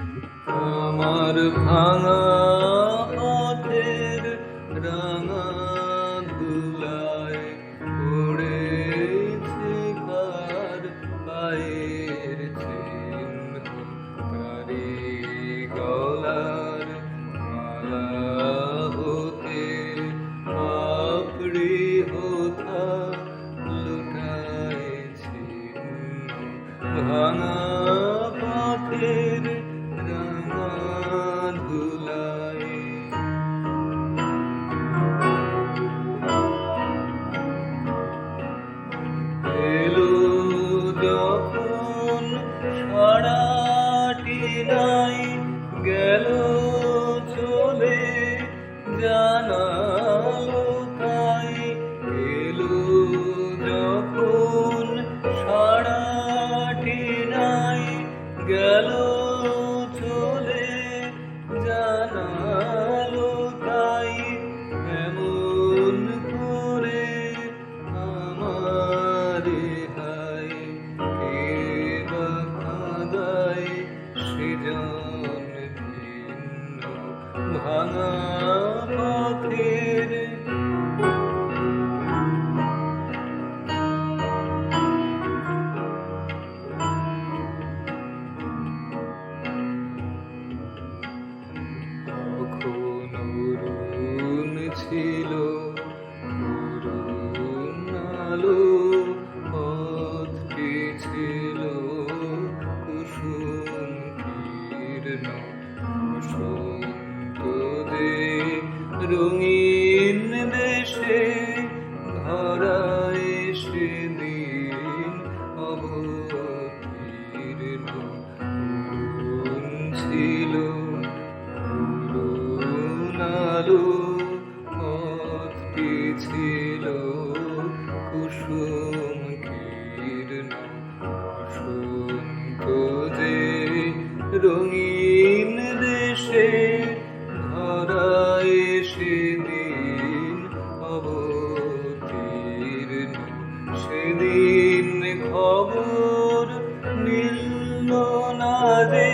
আমার ভাঙা পথের রাঙা ধুলায় পড়েছে কার পায়ের চিহ্ন তারি গলার মালা হতে আপড়ি হোথা লুটাইছি ভাঙা গেল চলে জানালো ভাঙা পথের অরুণ ছিল আলো পথটি ছিল কুসুম কীর্ণ পথটি ছিল কুসুম কীর্ণ বসন্ত যে রঙিন দেশে ধরায় সেদিন অবতীর্ণ। সেদিন খবর মিলল না যে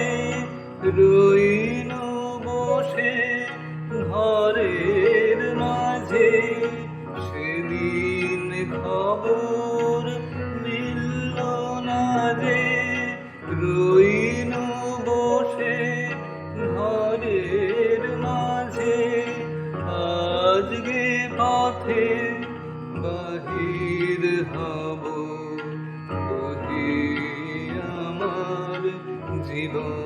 রইল বসে ঘরের মাঝে সেদিন খবর মিলল না যে রইল বসে ঘরের মাঝে। আজকে পথে বাহির হব আমার জীবন।